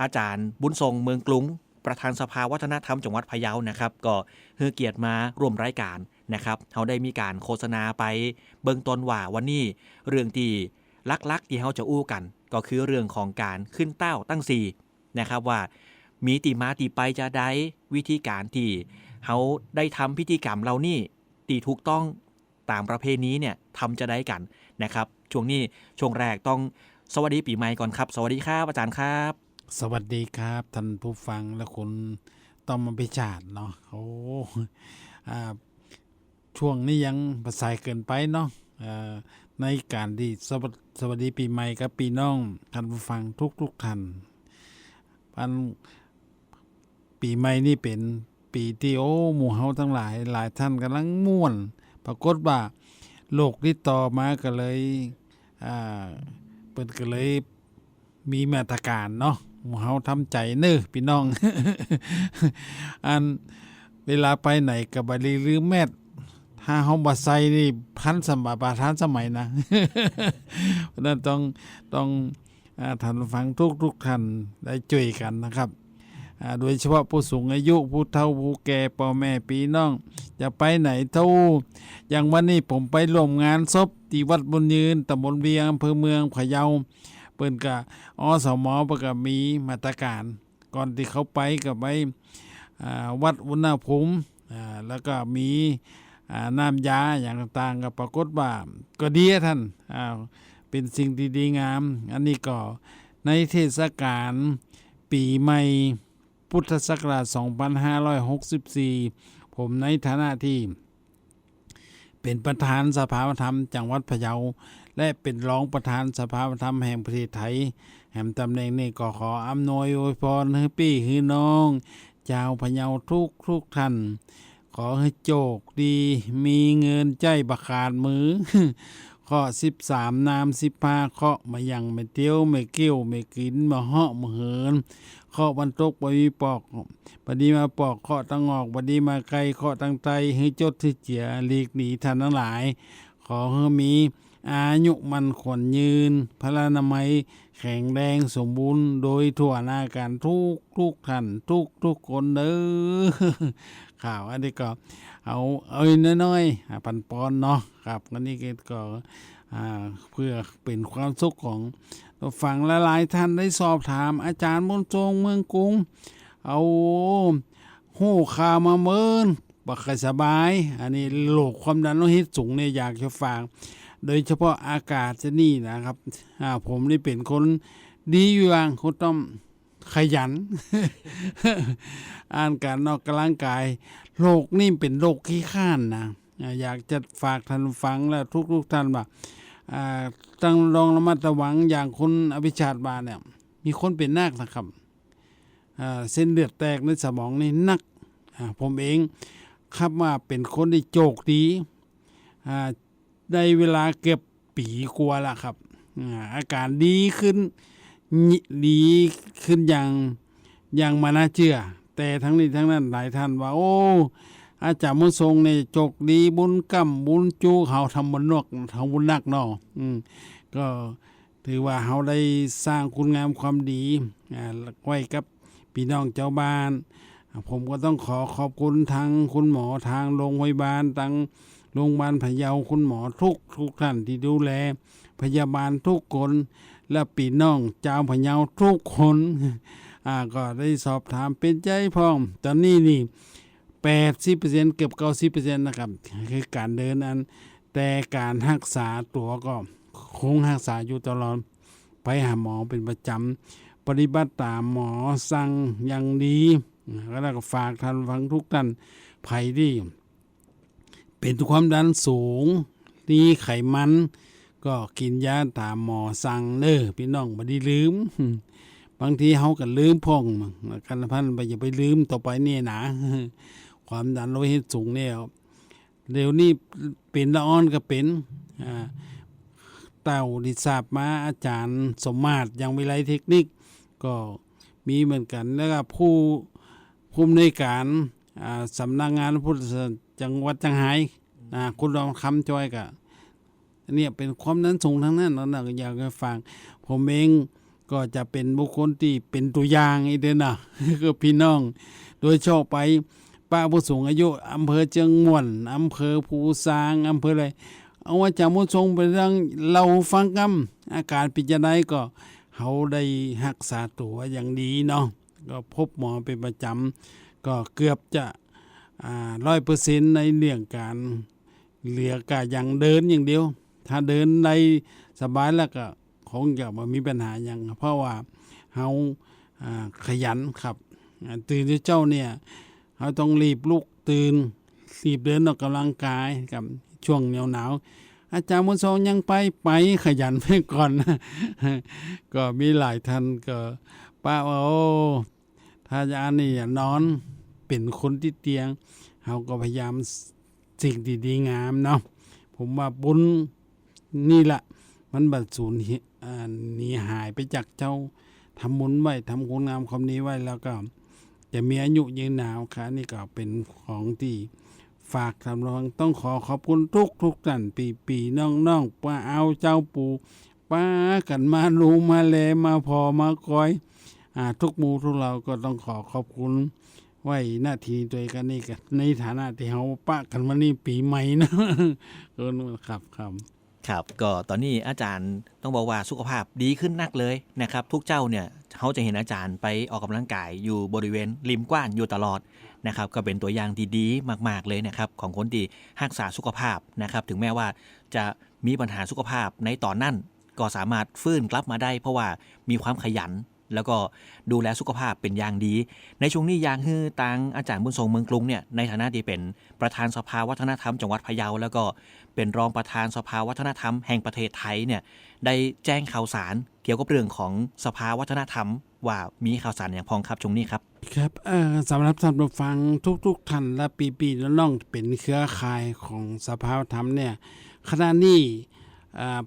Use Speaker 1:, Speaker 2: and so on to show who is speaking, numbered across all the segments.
Speaker 1: อาจารย์บุญทรงเมืองกรุงประธานสภาวัฒนธรรมจังหวัดพะเยานะครับ ก็เฮือเกียรติมาร่วมรายการนะครับเขาได้มีการโฆษณาไปเบื้องต้นว่าวันนี้เรื่องที่ลักๆที่เขาจะอู้กัน ก็คือเรื่องของการขึ้นเต้าตั้งสีนะครับว่ามีตีมาตีไปจะได้วิธีการที่เขาได้ทำพิธีกรรมเรานี่ตีถูกต้องตามประเพณีเนี่ยทำจะได้กันนะครับ ช่วงนี้ช่วงแรกต้องสวัสดีปีใหม่ก่อนครับ สวัสดีครับอาจารย์ครับ
Speaker 2: สวัสดีครับท่านผู้ฟังและคุณต้อมพิจารณ์เนาะโอ้ช่วงนี้ยังประสายเกินไปเนาะในการที่สวัสสวัสดีปีใหม่กับปีน้องท่านผู้ฟังทุกทุกท่านปันปีใหม่นี่เป็นปีที่โอ้หมู่เฮาทั้งหลาย หลายท่านกำลังม่วน ปรากฏว่าโลกที่ต่อมาก็เลยเปิดก็เลยมีมาตรการเนาะ เฮาทำใจเน้อพี่น้อง อันเวลาไปไหนกับบริลืมแมทถ้าเฮาบ่ใส่นี่พันสมัยบาทันสมัยนะเพราะนั้นต้องต้องท่านฟังทุกทุกท่านได้ช่วยกันนะครับโดยเฉพาะผู้สูงอายุผู้เฒ่าผู้แก่พ่อแม่พี่น้องจะไปไหนเท่าอย่างวันนี้ผมไปร่วมงานศพที่วัดบุญยืนตำบลเวียงอำเภอเมืองพะเยา เปิ้นกะอสมเปิ้นก็มีมาตรการ ก่อนที่เขาไปก็ไปวัดอุณหภูมิอ่าแล้วก็มีน้ำยาอย่างต่างๆ ก็ปรากฏว่าก็ดีท่านาเป็นสิ่งที่ดีงาม อันนี้ก็ในเทศกาลปีใหม่พุทธศักราช 2564 ผมในฐานะที่ เป็นประธานสภาธรรมจังหวัดพะเยา และเป็นรองประธานสภาธรรมแห่งประเทศไทย แห่งตำแหน่งนี้ก็ขออำนวยอวยพรให้พี่ให้น้องชาวพะเยาทุกทุกท่าน ขอให้โจกดี มีเงินใจบักขาดมือ ข้อสิบสามนามสิบห้าเคาะมายังไม่เตี้ยวไม่เกี้ยวไม่กินมาเหาะมาเหินเคาะบรรทกบมีปอกบดีมาปอกเคาะตั้งออกบดีมาไกลเคาะตั้งไตให้จดที่เจียหลีกหนีท่านทั้งหลาย ขอให้มีอายุมันขวนยืน พระนามัยแข็งแรงสมบูรณ์ โดยทั่วหน้าการทุกทุกท่านทุกทุกคนเด้อข่าวอันนี้ก็ เอาเอาน้อยๆปันปอนเนาะครับอันนี้ก็เพื่อเป็นความสุขของฟังละหลายท่านได้สอบถามอาจารย์มนทรงเมืองกรุงเอาหู้ข่าวมาเมินบักค่อยสบาย อันนี้โรคความดันโลหิตสูงเนี่ยอยากจะฝากโดยเฉพาะอากาศจะนี่นะครับผมนี่เป็นคนดีอยู่อย่างคุณต้อง ขยัน อ่านการออกกำลังกาย โรคนี่เป็นโรคขี้ข้านนะอยากจะฝากท่านฟังและทุกๆท่านว่าต้องลองระมัดระวังอย่างคุณอภิชาติบาเนี่ย มีคนเป็นนักนะครับเส้นเลือดแตกในสมองนี่นักผมเองครับว่าเป็นคนที่โจกดีได้เวลาเก็บปีกลัวละครับ อาการดีขึ้น ดีขึ้นอย่างอย่างมาน่าเชื่อ แต่ทั้งนี้ทั้งนั้นหลายท่านว่า โอ้ อาจารย์มุนทรงเนี่ยจกดีบุญกำบุญจูเขาทำบุญนกทำบุญนักเนาะอืมก็ถือว่าเขาได้สร้างคุณงามความดีอ่าไว้กับพี่น้องเจ้าบ้านผมก็ต้องขอขอบคุณทางคุณหมอทางโรงพยาบาลทางโรงพยาบาลพะเยาคุณหมอทุกทุกท่านที่ดูแล พยาบาลทุกคน และปีน้องเจ้าพะเยาทุกคนอ่าก็ได้สอบถามเป็นใจพร้อมตอนนี้นี่แปดสิบเปอร์เซ็นต์เกือบเก้าสิบเปอร์เซ็นต์นะครับ คือการเดินอัน แต่การรักษาตัวก็คงรักษาอยู่ตลอด ไปหาหมอเป็นประจำ ปฏิบัติตามหมอสั่งอย่างดีแล้วก็ฝากท่านฟังทุกท่านภัยที่เป็นความดันสูงนี่ไขมัน ก็กินยาตามหมอสั่งเด้อพี่น้องบ่ได้ลืม บางทีเฮาก็ลืมพ่องกันพันไปอย่าไปลืมต่อไปเนี่ยนะความดันโลหิตสูงเนี่ยเดี๋ยวนี้เป็นละอ่อนก็เป็นอ่าเต่าที่ทราบมาอาจารย์สมมาตรยังวิไลเทคนิค ก็มีเหมือนกันแล้วก็ผู้ผู้อำนวยการอ่าสำนักงานพุทธศาสนาจังหวัดจังไห้อ่าคุณรองคำจอยกับอัน เนี้ยเป็นความนั้นสูงทั้งนั้นแล้วนะอยากจะฝากผมเองก็จะเป็นบุคคลที่เป็นตัวอย่างอีเด้อนะก็พี่น้อง โดยเฉพาะไปป้าผู้สูงอายุอำเภอเจียงม่วนอำเภอภูซางอำเภออะไรเอาว่าจากมุชงไปเรื่องเราฟังกำอาการปิจไดก็เขาได้รักษาตัวอย่างดีเนาะก็พบหมอเป็นประจำก็เกือบจะร้อยเปอร์เซ็นต์ในเรื่องการเหลือกาอย่างเดินอย่างเดียว ถ้าเดินได้สบายแล้วก็คงจะไม่มีปัญหาอย่างเพราะว่าเขาขยันครับ ตื่นเจ้าเนี่ยเขาต้องรีบลุกตื่นรีบเดินออกกำลังกายกับช่วงเหนียวหนาวอาจารย์มุนทรงยังไปไปขยันไปก่อนก็มีหลายท่านก็ป้าโอ้ถ้าจานี่นอนเป็นคนที่เตียงเขาก็พยายามสิ่งที่ดีงามเนาะผมว่าบุญ นี่แหละมันบัดสูญหิอ่าหนีหายไปจากเจ้าทำบุญไว้ทำคุณงามความดีไว้แล้วก็จะมีอายุยืนหนาวค่ะนี่ก็เป็นของที่ฝากทำรองต้องขอขอบคุณทุกทุกท่านปีปีน้องน้องป้าเอาเจ้าปู่ป้ากันมาลูมาแลมาพอมาคอยอ่าทุกหมูทุกเราก็ต้องขอขอบคุณไว้หน้าทีตัวกันนี่กันในฐานะที่เขาปะกันมานี่ปีใหม่นะเออครับครับ
Speaker 1: ครับก็ตอนนี้อาจารย์ต้องบอกว่าสุขภาพดีขึ้นนักเลยนะครับทุกเจ้าเนี่ยเขาจะเห็นอาจารย์ไปออกกำลังกายอยู่บริเวณริมกว้านอยู่ตลอดนะครับก็เป็นตัวอย่างที่ดีมากๆเลยนะครับของคนที่รักษาสุขภาพนะครับถึงแม้ว่าจะมีปัญหาสุขภาพในตอนนั้นก็สามารถฟื้นกลับมาได้ เพราะว่ามีความขยัน แล้วก็ดูแลสุขภาพเป็นอย่างดี ในช่วงนี้อยางฮือตางอาจารย์บุญทรงเมืองกรุงเนี่ยในฐานะที่เป็นประธานสภาวัฒนธรรมจังหวัดพะเยา แล้วก็เป็นรองประธานสภาวัฒนธรรมแห่งประเทศไทยเนี่ยได้แจ้งข่าวสารเกี่ยวกับเรื่องของสภาวัฒนธรรม ว่ามีข่าวสารอย่างพองครับช่วงนี้ครับ
Speaker 2: ครับสำหรับท่านผู้ฟังทุก ๆท่านและปีปีน้องเป็นเครือข่ายของสภาวธรรมเนี่ยขณะนี้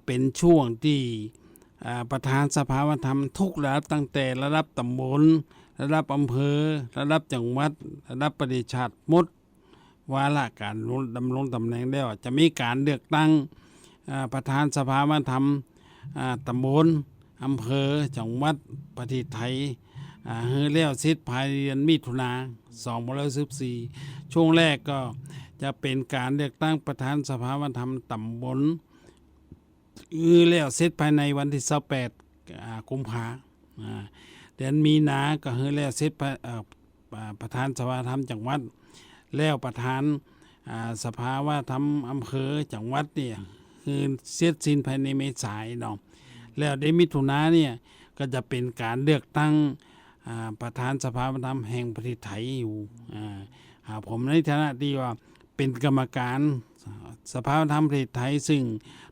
Speaker 2: เป็นช่วงที่ ประธานสภาวธรรมทุกระดับตั้งแต่ระดับตำบลระดับอำเภอ ระดับจังหวัด ระดับประเทศชาติมดวาระการดำรงตำแหน่งแล้วจะมีการเลือกตั้งประธานสภาวธรรมตำบลอำเภอจังหวัดประเทศไทยเฮือแล้วเสร็จภายเดือนมิถุนา2514ช่วงแรกก็จะเป็นการเลือกตั้งประธานสภาวัฒนธรรมตำบล เฮือแล้วเสร็จภายในวันที่28อ่ากุมภาอ่าเดือนมีนาก็เฮือแล้วเสร็จประธานสภาธรรมจังหวัด แล้วประธานอ่าสภาว่าทำอำเภอจังหวัดเนี่ยคือเสร็จสิ้นภายในเมษายนเนาะแล้วในมิถุนาเนี่ยก็จะเป็นการเลือกตั้งอ่าประธานสภาธรรมแห่งประเทศไทยอยู่อ่าอ่าผมในฐานะที่ว่าเป็นกรรมการสภาธรรมประเทศไทยซึ่ง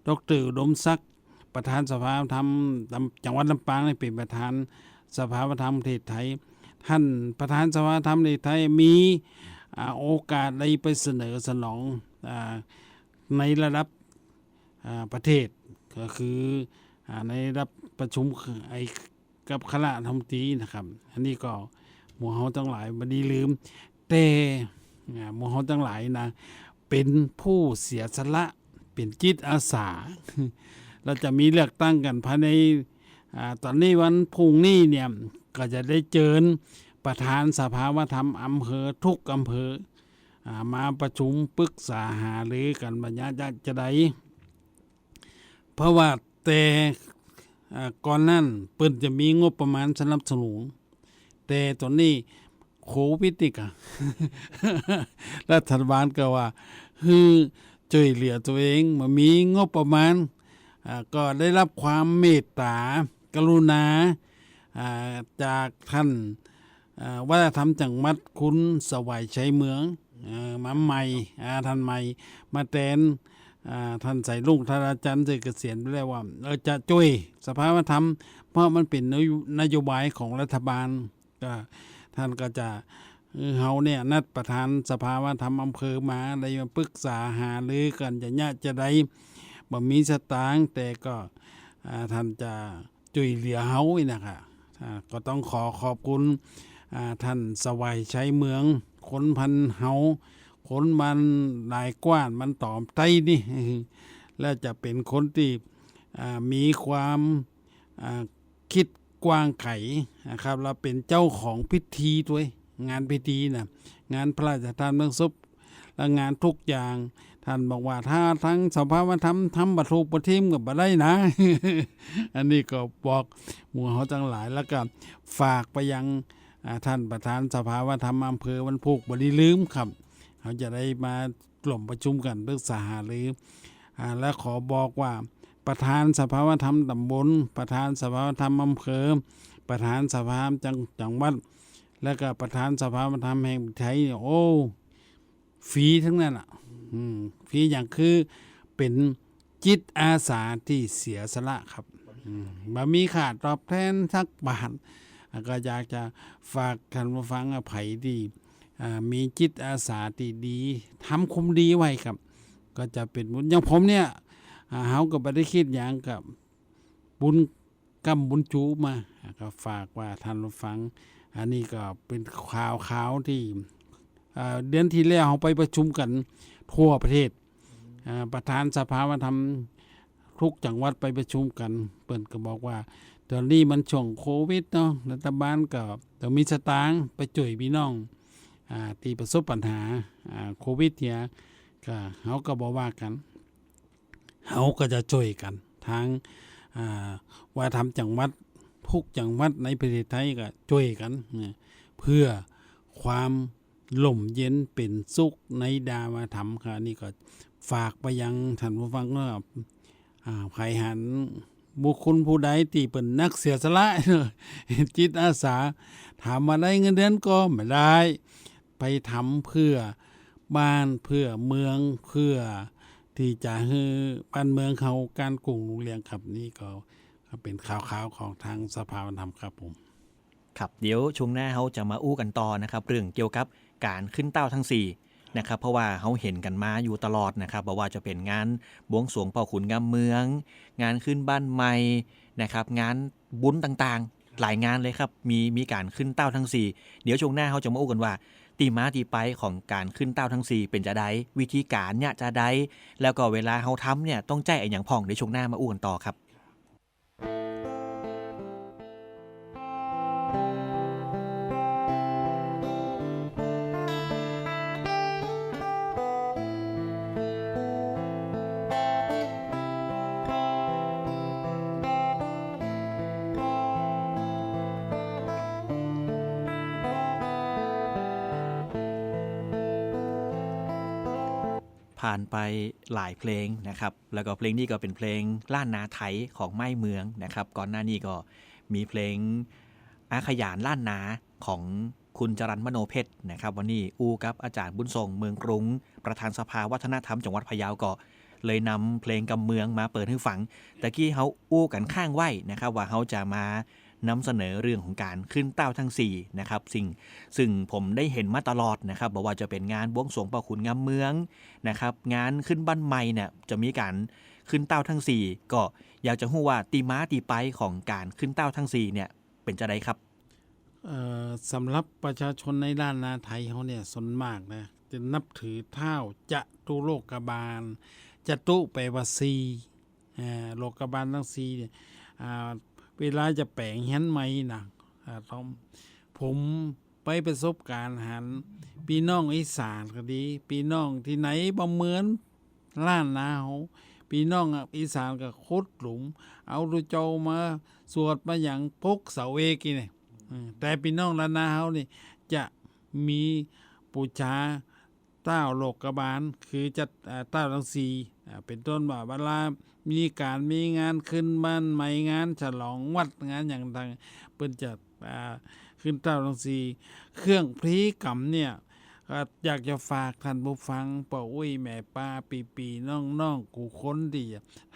Speaker 2: ดรอุดมศักดิ์ประธานสภาธรรมจังหวัดลำปางเป็นประธานสภาธรรมประเทศไทย ท่านประธานสภาธรรมประเทศไทยมีอโอกาสได้ไปเสนอสนองอในระดับประเทศก็คืออในระดับประชุมไอกับคณะรัฐมตีนะครับ อันนี้ก็หมู่เฮาทั้งหลายบันนี้ลืม แต่หมู่เฮาทั้งหลายนะเป็นผู้เสียสละ เป็นจิตอาสา เราจะมีเลือกตั้งกันภายในอตอนนี้วันพุ่งนี้เนี่ยก็จะได้เจิญประธานสภาวัฒนธรรมอำเภอทุกอำเภออมาประชุมปรึกษาหารือกันบรรยาจะได้เพราะว่าแต่ก่อนนั้นเปิ้นจะมีงบประมาณสนับสนุนแต่ตอนนี้โควิดนี่กะรัฐบาลก็ว่าฮือ ช่วยเหลือตัวเองมามีงบประมาณก็ได้รับความเมตตากรุณาจากท่านวัฒนธรรมจังหวัดคุณสวัยชัยเมืองอมาใหม่ท่านใหม่ มาแทนท่านใส่ลุงท่านอาจารย์เจเกษียณไปแล้วว่าเออจะช่วยสภาวัฒนธรรม เพราะมันเป็นนโยนโยบายของรัฐบาลก็ท่านก็จะ เออเฮาเนี่ยนัดประธานสภาวัฒนธรรมอำเภอมาได้มาปรึกษาหารือกันจะยะจะได้บ่มีสตางค์แต่ก็ท่านจะช่วยเหลือเฮาอีนะคะอ่าก็ต้องขอขอบคุณท่านสวัยใชัยเมืองคนพันเฮาคนมันหลายกว้านมันตอมไตนี่และจะเป็นคนที่มีความคิดกว้างไขนะครับ แล้วเป็นเจ้าของพิธีด้วย งานพิธีนะงานพระราชทานเมืองซุปและงานทุกอย่าง ท่านบอกว่าถ้าทั้งสภาวธรรมทำบัตรูประทิมกับบัได้นะ อันนี้ก็บอกหมู่เขาทั้งหลายแล้วก็ฝากไปยังท่านประธานสภาวธรรมอำเภอวันพุกบริลืมครับเขาจะได้มากล่มประชุมกันปรึกษาหารืออ่าและขอบอกว่าประธานสภาวธรรมตำบล ประธานสภาวธรรมอำเภอ ประธานสภาจังจังหวัด แล้วก็ประธานสภาวธรรมแห่งประเทศไทยโอ้ฟรีทั้งนั้นอะฟรีอย่างคือเป็นจิตอาสาที่เสียสละครับมบ่มีขาดตอบแทนสักบาทก็อยากจะฝากท่านผู้ฟังอภัยดีอ่มีจิตอาสาที่ดีทำคุมดีไว้ครับ ก็จะเป็นบุญอย่างผมเนี่ยเฮาก็บ่ได้คิดอย่างกับบุญกำบุญจูมาก็ฝากว่าท่านผู้ฟัง อันนี้ก็เป็นข่าวข่าวที่เดือนที่แล้วเราไปประชุมกันทั่วประเทศประธานสภาวัฒนธรรมทุกจังหวัดไปประชุมกันเปิ่นก็บอกว่าตอนนี้มันช่วงโควิดเนาะรัฐบาลก็ต้องมีสตางค์ไปช่วยพี่น้องอที่ประสบปัญหาโควิดเนี่ยก็เขาก็บอกว่ากันเขาก็จะช่วยกันทางอ่าว่าจังหวัด ทุกจังหวัดในประเทศไทยก็ช่วยกันนะเพื่อความล่มเย็นเป็นสุขในดาวธรรมค่ะนี่ก็ฝากไปยังท่านผู้ฟังว่าอ่าใครหันบุคคลผู้ใดที่เป็นนักเสียสละจิตอาสา ถามมาได้เงินเดือนก็ไม่ได้ ไปทำเพื่อบ้านเพื่อเมืองเพื่อที่จะให้บ้านเมืองเขาการกรุงรุ่งเรืองครับนี่ก็ เป็นข่าวๆของทางสภาวันธรรมครับผม
Speaker 1: ครับเดี๋ยวช่วงหน้าเขาจะมาอู้กันต่อนะครับเรื่องเกี่ยวกับการขึ้นเต้าทั้ง4นะครับเพราะว่าเขาเห็นกันมาอยู่ตลอดนะครับว่าจะเป็นงานบวงสรวงเป่าขุนงามเมือง งานขึ้นบ้านใหม่นะครับงานบุญต่างๆ หลายงานเลยครับมีมีการขึ้นเต้าทั้ง 4 เดี๋ยวช่วงหน้าเขาจะมาอู้กันว่าตีมาตีไปของการขึ้นเต้าทั้ง 4 เป็นจะได้วิธีการเนี่ยจะได้แล้วก็เวลาเขาทำเนี่ยต้องใจไอ้อย่างพ่องเดี๋ยวช่วงหน้ามาอู้กันต่อครับ ไปหลายเพลงนะครับ แล้วก็เพลงนี้ก็เป็นเพลงล้านนาไทยของไม้เมืองนะครับ ก่อนหน้านี้ก็มีเพลงอาขยานล้านนาของคุณจรันมโนเพชรนะครับ วันนี้อูกับอาจารย์บุญทรงเมืองกรุง ประธานสภาวัฒนธรรมจังหวัดพะเยาก็เลยนำเพลงกำเมืองมาเปิดให้ฟังแต่กี้เขาอู้กันข้างไว้นะครับ ว่าเขาจะมา นำเสนอเรื่องของการขึ้นเต้าทั้ง4นะครับสิ่งซึ่งผมได้เห็นมาตลอดนะครับบอกว่าจะเป็นงานบวงสรวงประคุณงามเมืองนะครับงานขึ้นบ้านใหม่เนี่ยจะมีการขึ้นเต้าทั้ง 4 ก็อยากจะรู้ว่าตีม้าตีไปของการขึ้นเต้าทั้ง4เนี่ยเป็นจะไดครับ
Speaker 2: สำหรับประชาชนในด้านนาไทยเขาเนี่ยสนมากนะจะนับถือเท้าจะตุโลกบาลจะตุแปวาซีโลกบาลทั้งซี เวลาจะแปลงเห็นไหมนะอ่าต้องผมไปประสบการณ์หันพี่น้องอีสานก็ดีพี่น้องที่ไหนบ่เหมือนล้านนาเขาพี่น้องอีสานก็โคดหลุม เอาดูเจ้ามาสวดมาอย่างพกเสาเอกนี่แต่พี่น้องล้านนาเฮานี่จะมีปูชาเต้าโลกบาล คือจัดอ่าเต้าทั้งสี่เป็นต้นว่าเวลา มีการมีงานขึ้นบ้านใหม่งานฉลองวัดงานอย่างต่างเปิ้นจะอ่าขึ้นเต้าทังสีเครื่องพลีกรรมเนี่ยอยากจะฝากท่านผู้ฟังป่าอุ้ยแม่ป้าปีปีน้องน้องกูค้นดี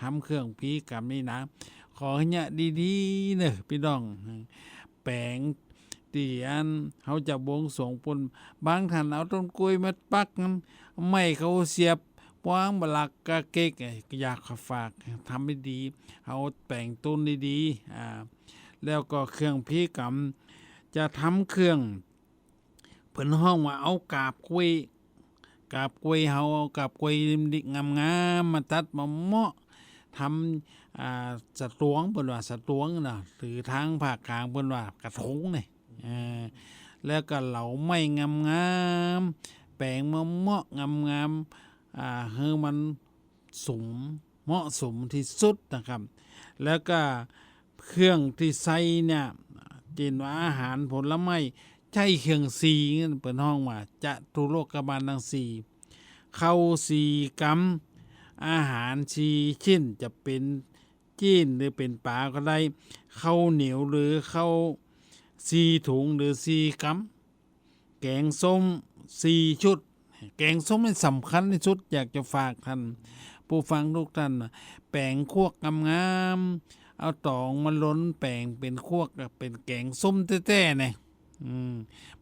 Speaker 2: ทำเครื่องพีกรรมนี่นะ ขอให้เนี่ยดีๆเนอะพี่น้อง แปลงตีอันเขาจะบวงสวงปนบางท่านเอาต้นกล้วยมาปักนั้นไม่เขาเสียบ วางบลักกะเก๊กไอ้อยากฝากทำให้ดี เอาแปลงต้นดีๆอ่าแล้วก็เครื่องพิกรรมจะทำเครื่องเพิ่นห้องว่าเอากาบกล้วยกาบกล้วยเฮาเอากาบกล้วยดิงามๆมาตัดมาเหมาะทำอ่าสตวงเปิ้นว่าสตวงน่ะหรือทางภาคกลางเปิ้นว่ากระทงนี่เออแล้วก็เหลาไม้งามๆแปลงมะเมาะงามๆ อ่าให้มันสมเหมาะสมที่สุดนะครับ แล้วก็เครื่องที่ใส่เนี่ยเจนว่าอาหารผลไม้ใช้เครื่องสีเงี้ยเปิดห้องว่าจะทุโลกบาลทั้งสี่เข้าสีกำอาหารชีชิ้นจะเป็นจีนหรือเป็นปลาก็ได้ข้าวเหนียวหรือข้าวสีถุงหรือสีกำแกงส้มสีชุด แกงส้มนี่สำคัญที่สุดอยากจะฝากท่านผู้ฟังทุกท่านนะแปลงคั่วกำงามเอาตองมาล้นแปลงเป็นควกับเป็นแกงส้มแต้ๆเนี่ย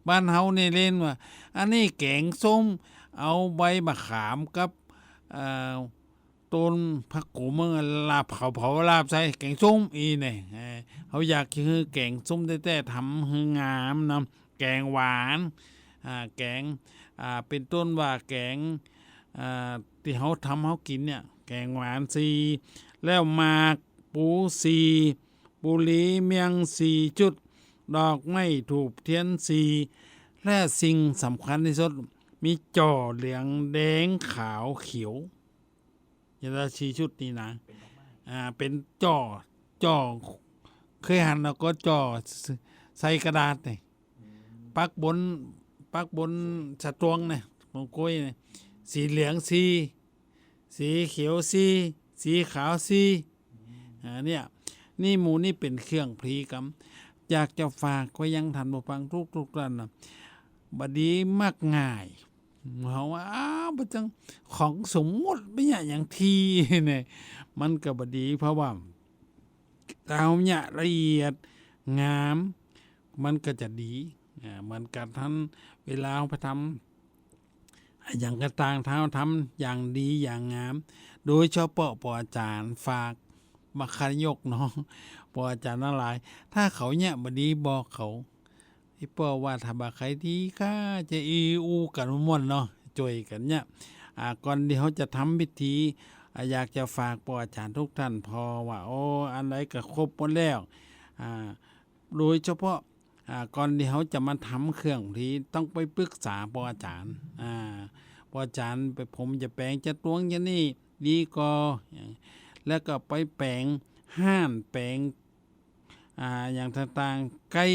Speaker 2: บ้านเฮาเนี่ยเล่นว่า อันนี้แกงส้ม เอาใบมะขามกับต้นผักกูเมืองลาบเผาเผาลาบใส่แกงส้มอีเนี่ยเขาอยากคือแกงส้มแต้ๆทำให้งามนำแกงหวานแกง อ่าเป็นต้นว่าแกงอ่าที่เขาทำเขากินเนี่ยแกงหวานสีแล้วหมากปูสีบุหรีเมียงสีจุด ดอกไม้ถูกเทียนสีและสิ่งสำคัญที่สุดมีจ่อเหลืองแดงขาวเขียวยาดาชีชุดนี้นะอ่าเป็นจ่อจ่อเคยหันแล้วก็จ่อใส่กระดาษเนี่ยปักบน ปักบนสตวงเนี่ยมงกล้ยเนี่ยสีเหลืองสีสีเขียวสีสีขาวสีอ่าเนี่ยนี่หมูนี่เป็นเครื่องพลีกรรมอยากจะฝากไว้ยังทันผู้ฟังทุกทุกท่านนะบดีมากง่ายเขาว่าอ้าวมันจังของสมมุติไม่ใช่อย่างทีเนี่ยมันก็บดีเพราะว่าเราเนี่ยละเอียดงาม มันก็จะดี เหมือนกับท่านเวลาเอาไปทำอย่างกระต่างเท้าทำอย่างดีอย่างงาม โดยเฉพาะปออาจารย์ฝากมาคายกเนาะปออาจารย์ทั้งหลาย ถ้าเขาเนี่ยบดีบอกเขาไอ้ปอว่าถ้าบาใครดีก็จะอีอูกันม่วนเนาะจ่วยกันเนี่ยก่อนที่เขาจะทำพิธีอยากจะฝากปออาจารย์ทุกท่านพอว่าโอ้อันไหนก็ครบหมดแล้วโดยเฉพาะ ก่อนที่เขาจะมาทำเครื่องทีต้องไปปรึกษาปออาจารย์อ่าปออาจารย์ไปผมจะแปลงจะตวงจะนี่ดีก็แล้วก็ไปแปลงห้านแปลงอ่าอย่างต่างๆใกล้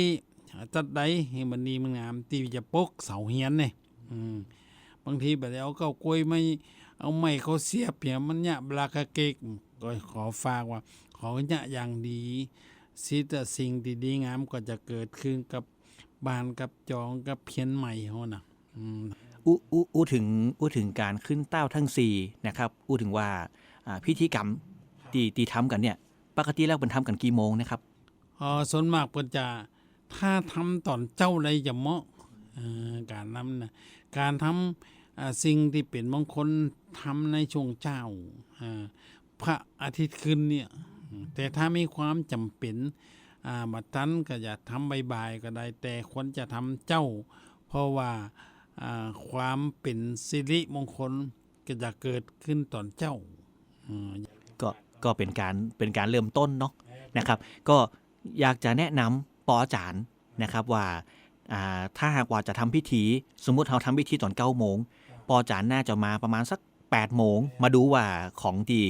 Speaker 2: จัดใดให้มันดีมันงามที่จะปกเสาเฮียนเนี่ยอืมบางทีแบบเอาเก้ากล้วยไม่เอาไม้เขาเสียบเนี่ยมันเนี่ยบลากะเกกก็ขอฝากว่าขอเนี่ยอย่างดี สิแต่สิ่งที่ดีงามก็จะเกิดขึ้นกับบ้านกับจองกับเพียนใหม่เฮานะอืม
Speaker 1: อู้อู้อู้ถึงอู้ถึงการขึ้นเต้าทั้งสี่นะครับอู้ถึงว่าอ่าพิธีกรรมที่ที่ทำกันเนี่ย ปกติแล้วเป็นทำกันกี่โมงนะครับ
Speaker 2: เออส่วนมากเพิ่นจะถ้าทำตอนเจ้าไรจะเหมาะเอ่อการนำนะการทำอ่าสิ่งที่เป็นมงคลทำในช่วงเจ้าอ่าพระอาทิตย์ขึ้นเนี่ยอืม แต่ถ้ามีความจำเป็นอ่าบัดนั้นก็จะทำบ่ายๆก็ได้ แต่ควรจะทำเจ้า เพราะว่าอ่าความเป็นสิริมงคลก็จะเกิดขึ้นตอนเจ้า
Speaker 1: ก็ก็เป็นการเป็นการเริ่มต้นเนาะนะครับ ก็อยากจะแนะนำปออาจารย์นะครับว่าอ่าถ้าหากว่าจะทำพิธี สมมุติเราทำพิธีตอนเก้าโมงปออาจารย์น่าจะมาประมาณสัก8โมงมาดูว่าของที่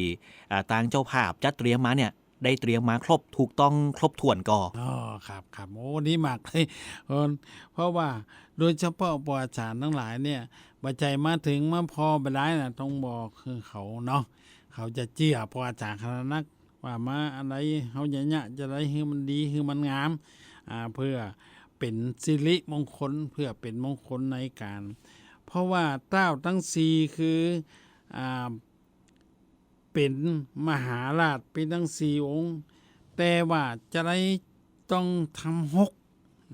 Speaker 1: อ่างเจ้าภาพจัดเตรียมมาเนี่ย ได้เตรียมมาครบถูกต้องครบถ้วนก่อ
Speaker 2: อ๋อครับครับโอ้ดีมากเลยเออเพราะว่าโดยเฉพาะปอาจารย์ทั้งหลายเนี่ยบัจจัยมาถึงมาพอไปได้นะต้องบอกคือเขาเนาะเขาจะเจียปอาจารย์ขนาดนักว่ามาอะไรเขาจะเนี่ยจะได้ให้มันดีให้มันงามอ่าเพื่อเป็นสิริมงคลเพื่อเป็นมงคลในการ เพราะว่าเต้าทั้งสี่คืออ่า เป็นมหาราชเป็นทั้งสี่องค์ แต่ว่าจะได้ต้องทำหก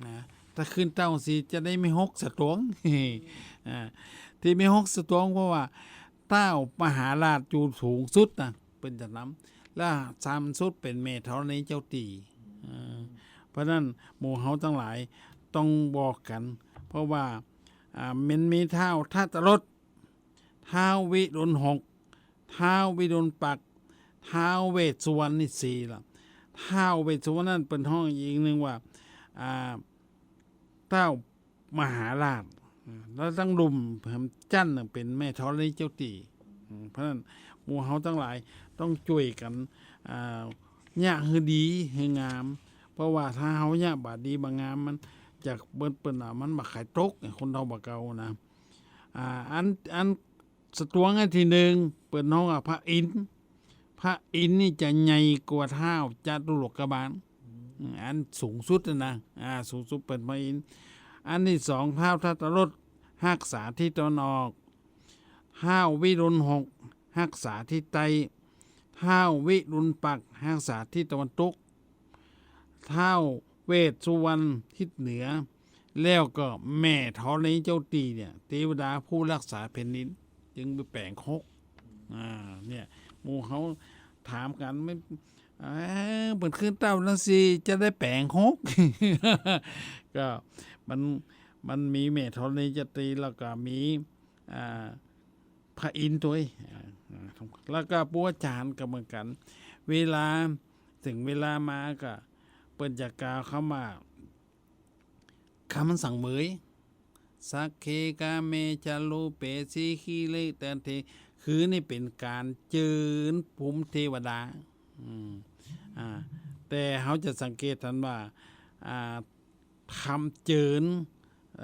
Speaker 2: นะถ้าขึ้นเต้าสีจะได้ไม่หกสตวงที่ไม่หกสตวงเพราะว่า เต้ามหาราชจูสูงสุดนะเป็นจะนำและสามสุดเป็นเมธรณีเจ้าตีเพราะนั้นหมู่เฮาทั้งหลายต้องบอกกัน เพราะว่าอ่ามันมีเท้าท่าตรถเท้าวิรุณหก ท้าวิรุณปักท้าวเวสสุวรรณนี่สี่ละท้าวเวสสุวรรณนั่นเป็นห้องอีกหนึ่งว่าอ่าเต้ามหาราชแล้วตั้งลุมแผมจันน่ะเป็นแม่ธรณีเจ้าตีเพราะนั้นหมู่เฮาทั้งหลายต้องช่วยกันอ่าเนี่ยคือดีให้งาม เพราะว่าถ้าเฮาเนี่ยบาดดีบางงามมันจากเบิ้นเปิ้นอะมันบักขายตกคนเราบักเก่านะอ่าอันอัน สตวงอันที่หนึ่งเปิ้นน้องอะพระอินทร์พระอินทร์นี่จะใหญ่กว่าเท้าจตุโลกบาลอันสูงสุดนะนะอ่าสูงสุดเป็นพระอินทร์อันที่สองเท้าทัตรถหักษาที่ตะนออกห้าวิรุณหกหักษาที่ใต้ห้าวิรุณปักหักษาที่ตะวันตกเท้าเวสสุวรรณทิศเหนือ แล้วก็แม่ธรณีเจ้าตีเนี่ยเทวดาผู้รักษาแผ่นดิน จึงไปแปลงคกอ่าเนี่ยหมู่เขาถามกันไม่เอ้ยเปิดขึ้นเต้าล้วสิจะได้แปลงคกก็มันมันมีแม่ธรณีจ้าตีแล้วก็มีอ่าพระอินทร์ตัวแล้วก็ปัวจานก็เหมือนกัน เวลาถึงเวลามาก็เปิดจากกาวเข้ามาคำมันสั่งเหมย สักเคกาเมจาโลเปซีคีเลแต่เท คือนี่เป็นการเจิญภูมิเทวดาอ่าแต่เขาจะสังเกตทันว่าอ่าทำเจิญ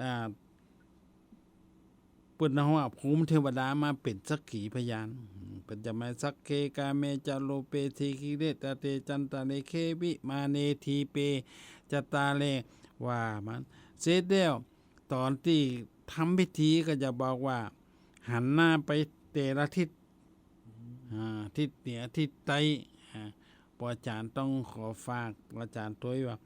Speaker 2: อ่าปิดนะว่าภูมิเทวดามาเป็นสักขีพยานปัญจมาสักเคกาเมจาโลเปทีคิเรตเตจันตาเลเควิมาเนทีเปจตาเลว่ามันเสร็จแล้ว ตอนที่ทำพิธีก็จะบอกว่า หันหน้าไปเตละทิศอ่าทิศเหนือทิศใต้ปอาจารย์ต้องขอฝากอาจารย์ตัวว่า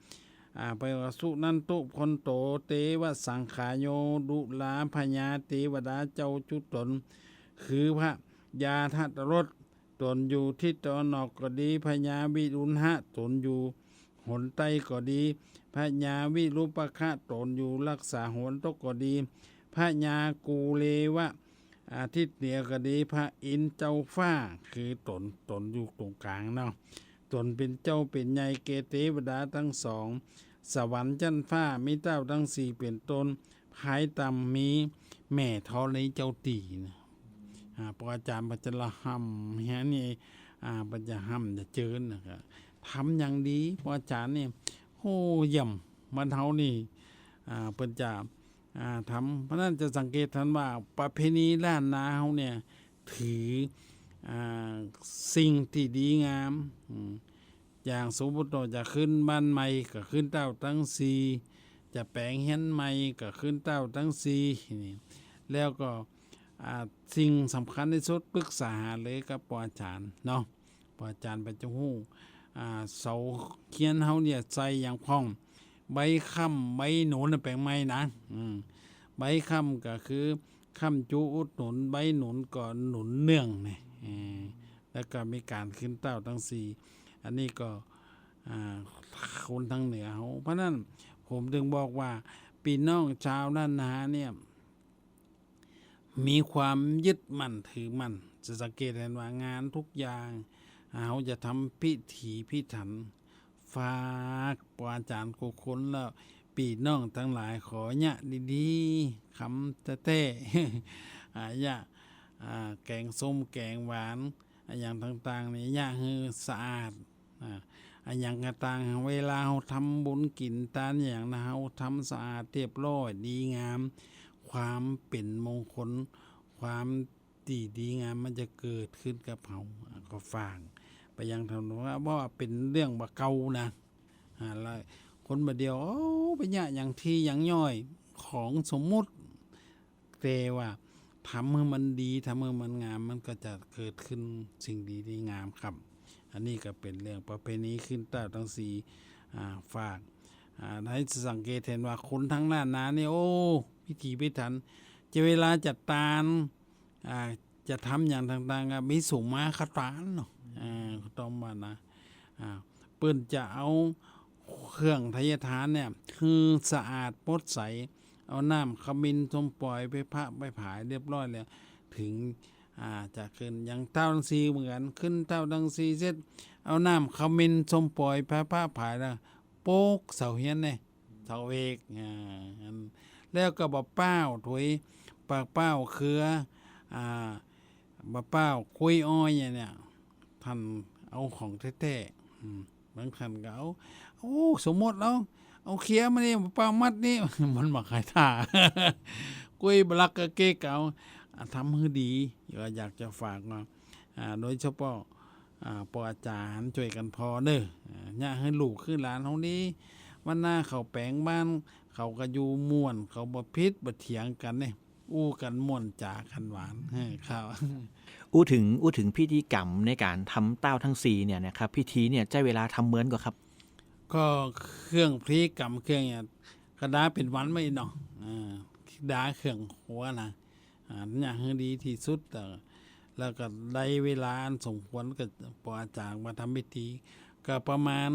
Speaker 2: อ่าไปว่าสุนันตุพนโตเตวะสังขายโยดุลาพญาเทวดาเจ้าจุตน คือพระยาทัตรสตนอยู่ที่ตอนออกก็ดีพญาวิรุณหะตนอยู่ หนใต้ก็ดี พระญาวิรุปคะตนอยู่รักษาหนตกก็ดี พระญากูเลวะ อาทิตย์เหนือก็ดี พระอินเจ้าฟ้าคือตนตนอยู่ตรงกลางเนาะตนเป็นเจ้าเป็นใหญ่เกเทวดาทั้งสอง สวรรค์จันฟ้ามีเต้าทั้งสี่เป็นตนภายต่ำมีแม่ทอในเจ้าตีนะอ่าปอาจารย์ปัจจละหำเฮียนี่อาปัจจะหำจะเจิญนะครับ ทำอย่างดีปอาจารย์เนี่ยโอ้เย่ำมันเฮานี่อ่าเปิ่นจะอ่าทำเพราะนั้นจะสังเกตทันว่าประเพณีล้านนาเฮาเนี่ยถืออ่าสิ่งที่ดีงามอย่างสมมติว่าจะขึ้นบ้านใหม่ก็ขึ้นเต้าตั้งสีจะแปลงเฮียนใหม่ก็ขึ้นเต้าตั้งสีนี่แล้วก็อ่าสิ่งสำคัญที่สุดปรึกษาหาเลยกับปอาจารย์เนาะปอาจารย์ไปจะหู้ เสาเขียนเฮาเนี่ยใส่อย่างพ้อง ใบค่ำใบหนุนแปลงไม้นะใบค่ำก็คือค่ำจูอุดหนุนใบหนุนก่อนหนุนเนื่องเนี่ยแล้วก็มีการขึ้นเต้าทั้งสี่อันนี้ก็คนทางเหนือเขาเพราะนั้นผมถึงบอกว่าปีน้องชาวด้านนาเนี่ยมีความยึดมั่นถือมั่นจะสังเกตเห็นว่างานทุกอย่าง เขาจะทำพิถีพิถัน ฝากปอาจารย์กุคนแล้วปีน้องทั้งหลายขอเนี่ยดีๆคำเต้อาญะอ่าแกงส้มแกงหวานอย่างต่างๆนี่ยะคือสะอาดอ่าอะอย่างต่างๆเวลาเราทำบุญกินตานอย่างนะเราทำสะอาดเรียบร้อยดีงาม ความเป็นมงคล ความดีดีงามมันจะเกิดขึ้นกับเขาอ่าก็ฝาก ไปยังทำว่าว่าเป็นเรื่องบะเกานะอ่าแล้วคนมาเดียวโอ้ไปเนี่ยอย่างที่อย่างย่อยของสมมุติแต่ว่าทำให้มันดีทำให้มันงามมันก็จะเกิดขึ้นสิ่งดีดีงามครับ อันนี้ก็เป็นเรื่องประเพณีขึ้นเต้าทั้งสี่ฝากให้สังเกตเห็นว่าคนทั้งล้านนาเนี่ยโอ้พิธีพิถัน จะเวลาจัดตานจะทำอย่างต่างๆมีสูงมาคาตานเนาะ อ่าต้องมานะอ่าเปิ้นจะเอาเครื่องทายทานเนี่ยคือสะอาดปดใส เอาน้ำขมิ้นส้มปล่อยไปพระไปผายเรียบร้อยแล้วถึงอ่าจะขึ้นอย่างเต้าดังซีเหมือนขึ้นเต้าดังซีเสร็จเอาน้ำขมิ้นส้มปล่อยผ้าผ้าผายแล้วโป๊กเสาเฮียนเนี่ยเสาเอกอ่าแล้วก็บะเป้าถวยปากเป้าเครืออ่าบะเป้าคุยอ้อยเนี่ย ท่านเอาของแท้ๆอืมบางท่านก็เอาโอ้สมมติแล้วเอาเคี้ยมานี่เป้ามัดนี่มันมาขายท่ากุ้ยบลักกะเกเก่าอ่าทำให้ดีก็อยากจะฝากว่าโดยเฉพาะปออาจารย์ช่วยกันพอเด้ออ่าอย่าให้ลูกขึ้นหลานเฮานี้วันหน้าเขาแปลงบ้าน เขาก็อยู่ม่วน เขาบ่พิษบ่เถียงกันเนี่ยอู้กันม่วนจากันหวานเฮ้อครับ
Speaker 1: อู้ถึงอู้ถึงพิธีกรรมในการทำเต้าทั้งสี่เนี่ยนะครับพิธีเนี่ยใช้เวลาทำเหมือนก็ครับ
Speaker 2: ก็เครื่องพริกกับเครื่องเนี่ยกระดาเป็นวันไม่เนาะอ่าดาเครื่องหัวนะอ่าอย่างดีที่สุดแต่แล้วก็ได้เวลาอันสมควรก็ปออาจารย์มาทำพิธีก็ประมาณ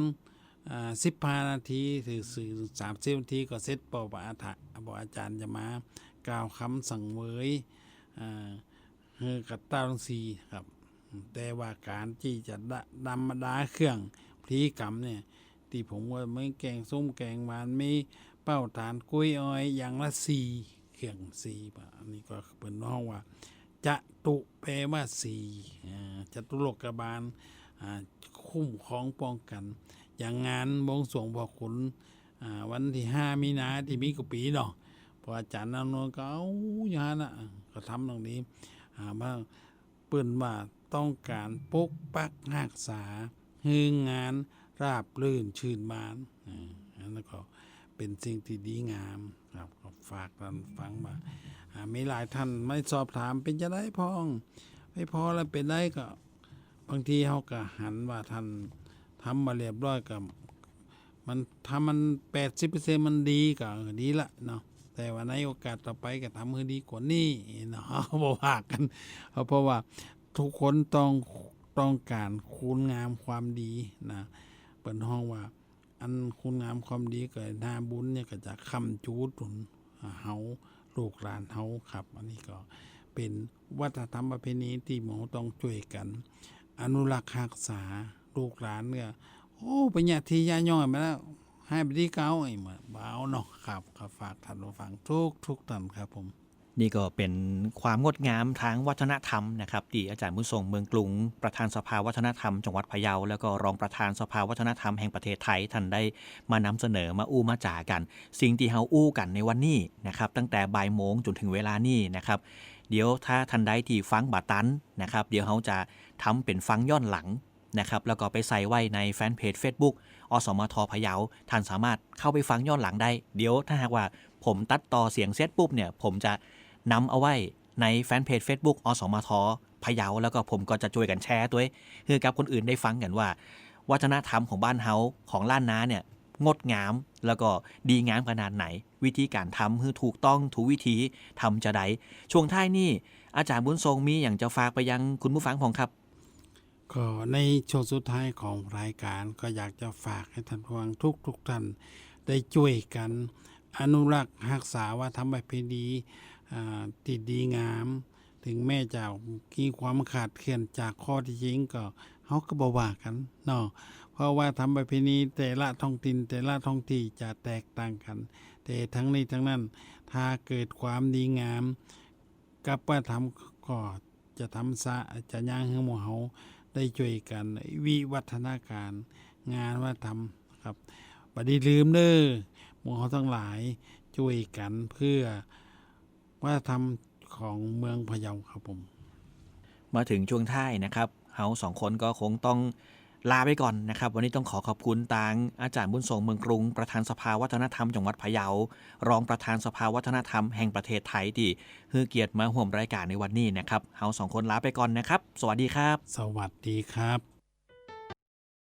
Speaker 2: อ่าสิบห้านาทีถึงสามสิบนาทีก็เสร็จปอบอาถะปออาจารย์จะมากล่าวคำสั่งเวยอ่า เฮือกับต้าทั้งสีครับ แต่ว่าการที่จะดำมาดาเครื่องพลีกรรมเนี่ยที่ผมว่าไม่แกงส้มแกงหวานไมีเป้าฐานกล้วยอ้อยอย่างละสี่เครื่องสี่บะอันนี้ก็เป็นน้องว่าจะตุแปลว่าสี่อ่าจตุโลกบาลคุ้มของป้องกัน อย่างงานบงสวงพอขุนวันที่ห้ามีนาที่มีกุปีเนาะพออาจารย์นำนนก็เอาอย่างนั้นก็ทำตรงนี้ อ่าว่าเปิ้นว่าต้องการปกปักรักษาฮืองานราบลื่นชื่นบานอันนั้นก็เป็นสิ่งที่ดีงามครับก็ฝากท่านฟังว่ามีหลายท่านไม่สอบถามเป็นจะได้พอง ไม่พอแล้วเป็นได้ก็ บางทีเขาก็หันว่าท่านทำมาเรียบร้อยกับมันทำมันแปดสิบเปอร์เซ็นมันดีก็ดีละเนาะ แต่ว่าในโอกาสต่อไปก็ทำให้ดีกว่านี้เนาะบอกว่ากันเพราะว่าทุกคนต้องต้องการคุณงามความดีนะเปิดห้องว่า อันคุณงามความดีเกิดหน้าบุญเนี่ยก็จะคำจูตุนอ่าเฮาลูกหลานเฮาครับ อันนี้ก็เป็นวัฒนธรรมประเพณีที่หมอต้องช่วยกัน อนุรักษ์รักษาลูกหลานเนี่ยโอ้ปัญญาทียาย่อยมาแล้ว ให้ไปที่เก้าไอ้เหมือเบาเนาะครับก็ฝากท่านผู้ฟังทุกทุกท่านครับผม
Speaker 1: นี่ก็เป็นความงดงามทางวัฒนธรรมนะครับที่อาจารย์มุทรงเมืองกรุง ประธานสภาวัฒนธรรมจังหวัดพะเยา แล้วก็รองประธานสภาวัฒนธรรมแห่งประเทศไทยท่านได้มานำเสนอมาอู้มาจ่ากัน สิ่งที่เฮาอู้กันในวันนี้นะครับ ตั้งแต่บ่ายโมงจนถึงเวลานี้นะครับ เดี๋ยวถ้าท่านใดที่ฟังบาตันนะครับ เดี๋ยวเขาจะทำเป็นฟังย้อนหลัง นะครับแล้วก็ไปใส่ไว้ในแฟนเพจ Facebook อสมทพะเยาท่านสามารถเข้าไปฟังย้อนหลังได้ เดี๋ยวถ้าหากว่าผมตัดต่อเสียงเซตปุ๊บเนี่ย ผมจะนำเอาไว้ในแฟนเพจ Facebook อสมทพะเยาแล้วก็ผมก็จะช่วยกันแชร์ด้วยคือกับคนอื่นได้ฟังกันว่า วัฒนธรรมของบ้านเฮาของล้านนาเนี่ยงดงามแล้วก็ดีงามขนาดไหน วิธีการทำคือถูกต้องถูกวิธีทำจะได้ช่วงท้ายนี่อาจารย์บุญทรงมีอย่างจะฝากไปยังคุณผู้ฟังของครับ
Speaker 2: ก็ในช่วงสุดท้ายของรายการก็อยากจะฝากให้ท่านผู้ฟังทุกทุกท่านได้ช่วยกัน อนุรักษ์รักษาว่าทำประเพณีอ่าที่ดีงาม ถึงแม้จะมีความขาดเคลื่อนจากข้อที่จริงก็เขาก็บว่ากันเนาะเพราะว่าทำประเพณีแต่ละท้องถิ่นแต่ละท้องที่จะแตกต่างกัน แต่ทั้งนี้ทั้งนั้น ถ้าเกิดความดีงาม กับว่าทำก็จะทำซะจะย่างให้หมู่เฮา ได้ช่วยกันวิวัฒนาการงานว่าทำครับบัดนี้ลืมเน้อหมู่เฮาทั้งหลายช่วยกันเพื่อว่าทำของเมืองพะเยาครับผม
Speaker 1: มาถึงช่วงท้ายนะครับเฮาสองคนก็คงต้อง ลาไปก่อนนะครับ วันนี้ต้องขอขอบคุณตางอาจารย์บุญทรงเมืองกรุง ประธานสภาวัฒนธรรมจังหวัดพะเยา รองประธานสภาวัฒนธรรมแห่งประเทศไทยที่ฮือเกียรติมาห่วมรายการในวันนี้นะครับเฮาสองคนลาไปก่อนนะครับ สวัสดีครับ
Speaker 2: สวัสดีครับ